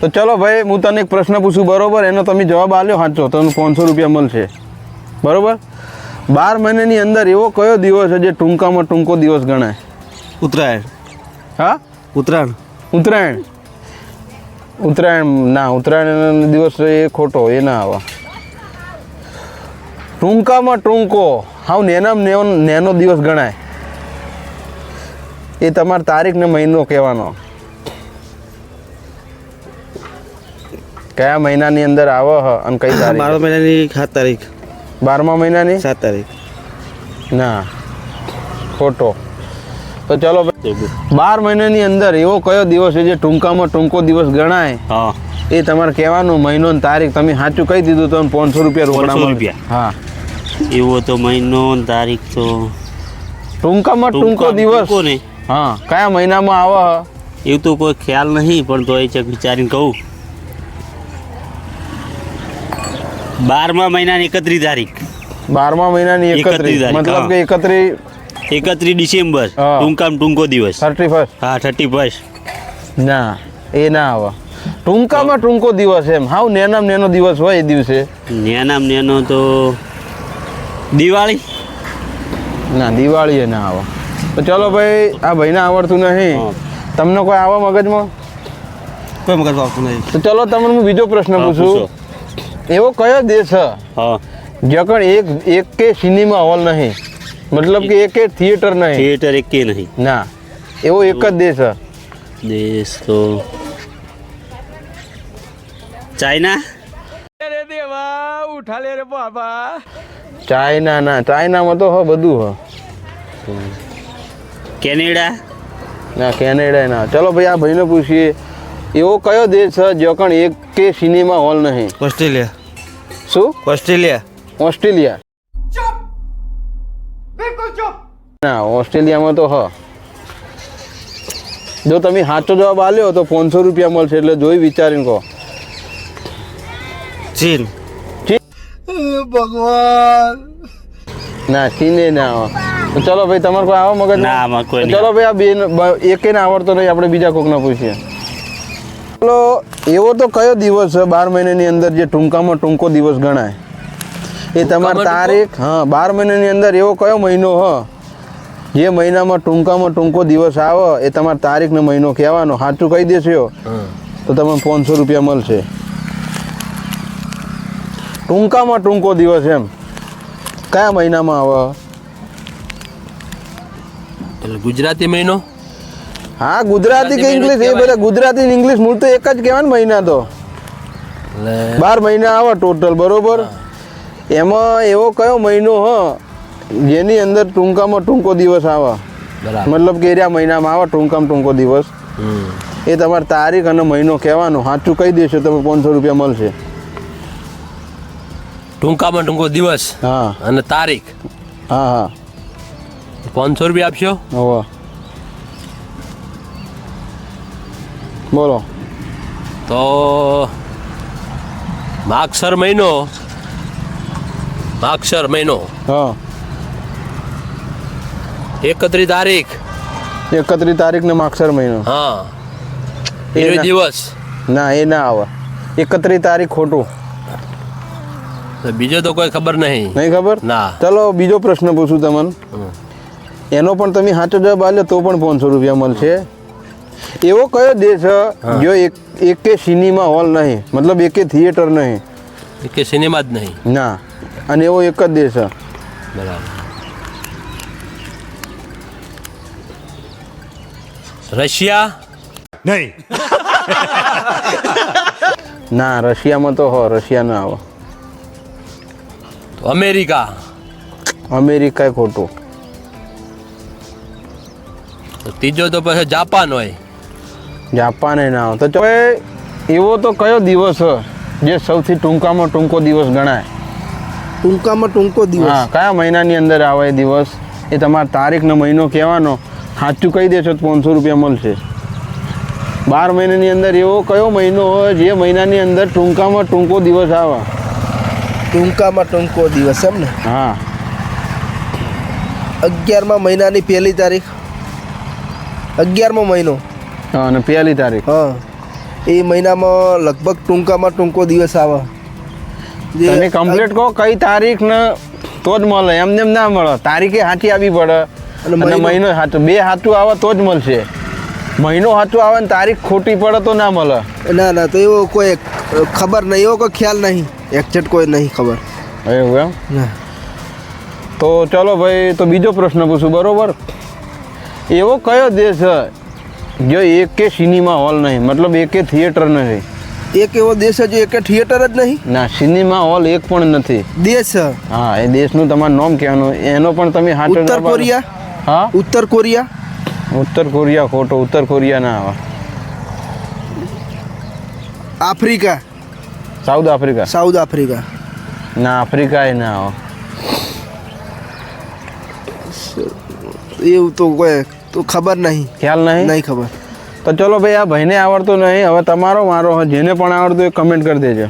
તો ચલો ભાઈ હું તને એક પ્રશ્ન પૂછું બરોબર? એનો તમે જવાબ આલ્યો સાચો તમને પાંચસો રૂપિયા મળશે. બરાબર? બાર મહિનાની અંદર એવો કયો દિવસ છે જે ટૂંકામાં ટૂંકો દિવસ ગણાય? ઉત્તરાયણ. હા? ઉત્તરાયણ. ઉત્તરાયણ. ઉત્તરાયણ ના ઉત્તરાયણ દિવસ એ ખોટો એ ના આવે. ટૂંકામાં ટૂંકો હાવ નેનામાં નેનો નેનો દિવસ ગણાય. એ તમારે તારીખ ને મહિનો કહેવાનો. કયા મહિનાની અંદર આવે હ અને કઈ તારીખ? બારમા મહિનાની સાત તારીખ. બારમા મહિનાની? સાત તારીખ. ના. ખોટો. તો ચલો બાર મહિનાની અંદર એવો કયો દિવસ છે જે ટૂંકામાં ટૂંકો દિવસ ગણાય? હા. એ તમારે કહેવાનું મહિનો તારીખ તમે સાચું કહી દીધું તો પાંચસો રૂપિયા રોકડા રૂપિયા. હા. એવો તો મહિનો તારીખ તો ટૂંકામાં ટૂંકો દિવસ. હા. કયા મહિનામાં આવે એવું તો કોઈ ખ્યાલ નહીં પણ તો એ વિચારીને કહું. બારમા મહિનાની એકત્રીસ તારીખ. બારમા મહિનાની એકત્રીસ 31 તારીખ, મતલબ. કે એકત્રીસ એકત્રીસ ડિસેમ્બર હા. ટૂંકામાં ટૂંકો દિવસ. થર્ટી ફર્સ્ટ હા થર્ટી ફર્સ્ટ ના એ ના આવે. ટૂંકામાં ટૂંકો દિવસ એમ. હાવ નેનામ નેનો દિવસ હોય એ દિવસે. નેનામ નેનો તો દિવાળી. ના દિવાળી એ ના આવે. તો ચલો ભાઈ આ ભાઈને આવડતું નહીં. તમને કોઈ આવે મગજમાં? કોઈ મગજમાં આવતું નહીં. તો ચલો તમને હું બીજો પ્રશ્ન પૂછો. એવો કયો દેશ હા? જ્યાં કણ એક એક કે સિનેમા હોલ નહીં. મતલબ કે એક કે થિયેટર નહીં. થિયેટર કે નહીં. ના. એવો એક જ દેશ છે દેશ તો ચાઇના? ચાઇના ના. ચાઇનામાં તો હ બધું હ. કેનેડા? ના કેનેડા ના. ચલો ભાઈ આ ભાઈને પૂછીએ. એવો કયો દેશ છે જ્યાં કણ એક કે સિનેમા હોલ નહીં? ઓસ્ટ્રેલિયા. શું? ઓસ્ટ્રેલિયા. ઓસ્ટ્રેલિયા. ના ઓસ્ટ્રેલિયામાં તો હ. જો તમે સાચો જવાબ આલ્યો તો પાંચસો રૂપિયા મળશે એટલે જોઈ વિચારીને કહો. ચીન. ના ચીને ના ચલો ભાઈ તમારે કોઈ આવો મગજ ના, ચલો ભાઈ આ બે એકે ને આવડતો નહીં આપણે બીજા કોકને પૂછીએ. ચલો એવો તો કયો દિવસ છે? બાર મહિનાની અંદર જે ટૂંકામાં ટૂંકો દિવસ ગણાય. એ તમારી તારીખ હા બાર મહિનાની અંદર એવો કયો મહિનો હ? જે મહિનામાં ટૂંકામાં ટૂંકો દિવસ આવે એ તમારી તારીખ ને મહિનો કહેવાનો. સાચું કહી દેશો. તો તમને પાંચસો રૂપિયા મળશે. ટૂંકામાં ટૂંકો દિવસ એમ. કયા મહિનામાં આવે? એટલે ગુજરાતી મહિનો? હા ગુજરાતી કે ઇંગ્લિશ એ બધા ગુજરાતી ઇંગ્લિશ મૂળ તો એક જ કહેવાય ને મહિના તો. બાર મહિના આવે ટોટલ બરોબર? એમાં એવો કયો મહિનો હ? જેની અંદર ટૂંકામાં ટૂંકો દિવસ આવે. મતલબ કે એરિયા મહિનામાં આવે ટૂંકામાં ટૂંકો દિવસ. એ તમારે તારીખ અને મહિનો કહેવાનો. સાચું કહી દેશો તમે પાંચસો રૂપિયા મળશે. ટૂંકામાં ટૂંકો દિવસ હા. અને તારીખ. હા હા. પાંચસો રૂપિયા આપશો? હવે. બોલો. તો માગસર મહિનો. માગસર મહિનો. હા. એકત્રીસ તારીખ. એકત્રીસ તારીખ ને માગસર મહિનો. હા. એ દિવસ. ના એ ના આવે. એકત્રીસ તારીખ ખોટું. તો બીજો તો કોઈ ખબર નહીં. નહીં ખબર? ના. ચલો બીજો પ્રશ્ન પૂછું તમને. એનો પણ તમે સાચો જવાબ આપ્યો તો પણ પાંચસો રૂપિયા મળશે. એવો કયો દેશ છે જો એક એકે સિનેમા હોલ નહીં? મતલબ એકે થિયેટર નહીં? એકે સિનેમા જ નહીં. ના. અને એવો એક જ દેશ છે બરાબર. રશિયા? નહીં. ના રશિયામાં તો હો રશિયા ના આવો તો અમેરિકા? અમેરિકા ખોટું. ત્રીજો તો પછી જાપાન હોય. જાપાન ના તો ચલો એવો તો કયો દિવસ જે સૌથી ટૂંકામાં ટૂંકો દિવસ ગણાય? ટૂંકામાં ટૂંકો દિવસ. હા કયા મહિનાની અંદર આવે એ દિવસ? એ તમારે તારીખનો મહિનો કહેવાનો. સાચું કહી દેશો તો પાંચસો રૂપિયા મળશે. બાર મહિનાની અંદર એવો કયો મહિનો હોય જે મહિનાની અંદર ટૂંકામાં ટૂંકો દિવસ આવે? ટૂંકામાં ટૂંકો દિવસ એમ ને? હા. અગિયારમાં મહિનાની પહેલી તારીખ. અગિયારમો મહિનો. હા, અને પહેલી તારીખ. હા. એ મહિનામાં લગભગ ટૂંકામાં ટૂંકો દિવસ આવે. જે કમ્પ્લીટ કહો કઈ તારીખ ને તો જ મળે. એમને એમ ના મળે. તારીખે હાથી આવી પડે. અને અને મહિનો- હાથું બે સાચું આવે તો જ મળશે. મહિનો સાચું આવે ને તારીખ ખોટી પડે તો ના મળે. ના ના તો એવો કોઈ ખબર નહીં. એવો કોઈ ખ્યાલ નહીં. એક્ઝેક્ટ કોઈ નહીં ખબર. એવું એમ? ના. તો ચલો ભાઈ તો બીજો પ્રશ્ન પૂછું. બરોબર? એવો કયો દેશ છે જો એકે સિનેમા હોલ નહીં મતલબ એકે થિયેટર નહીં. એક એવો દેશ છે જો એક થિયેટર જ નહીં? ના સિનેમા હોલ એક પણ નથી. દેશ? હા એ દેશનું તમારું નામ કહેવાનું. એનો પણ તમે હાચો ઉત્તર કોરિયા? હા? ઉત્તર કોરિયા? ઉત્તર કોરિયા ખોટો ઉત્તર કોરિયા ના આવે. Africa? South Africa? South Africa. ના આફ્રિકા એ ના આવે. એવું તો કોઈ તો ખબર નહીં. ખ્યાલ નહીં? નહીં ખબર. તો ચલો ભાઈ આ ભાઈને આવડતું નહીં. હવે તમારો મારો જેને પણ આવડતું એ કમેન્ટ કરી દેજો.